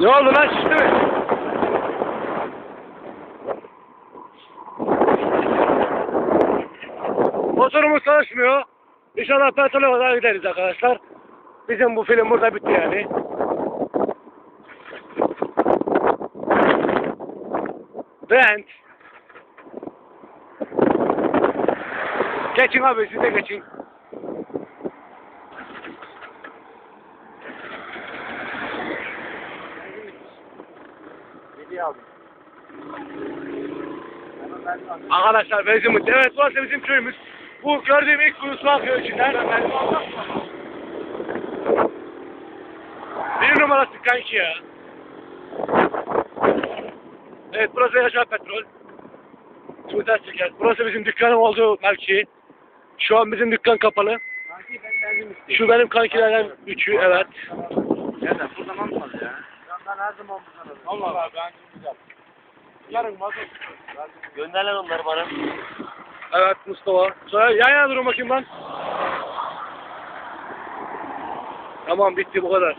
Ne oldu lan şişti mi? Motorumuz çalışmıyor. İnşallah petrole kadar gideriz arkadaşlar. Bizim bu film burada bitti yani. Brent. Geçin abi siz de geçin. Arkadaşlar benzin Evet burası bizim köyümüz. Bu gördüğüm ilk kuyu su akıyor içinden. Bir numarası kanki ya. Evet burası Yaşar Petrol. Şimdi ters çeker. Burası bizim dükkanım olduğu mevki. Şu an bizim dükkan kapalı. Sanki ben benzin istiyorum. Şu benim kankilerden üçü evet. Nereden? Buradan Ben her zaman buradan alırım. Allah Allah ben güzel. Yarın mazot. Gönder lan onları bana. Evet Mustafa. Sonra yan yana durun bakayım lan. Tamam bitti bu kadar.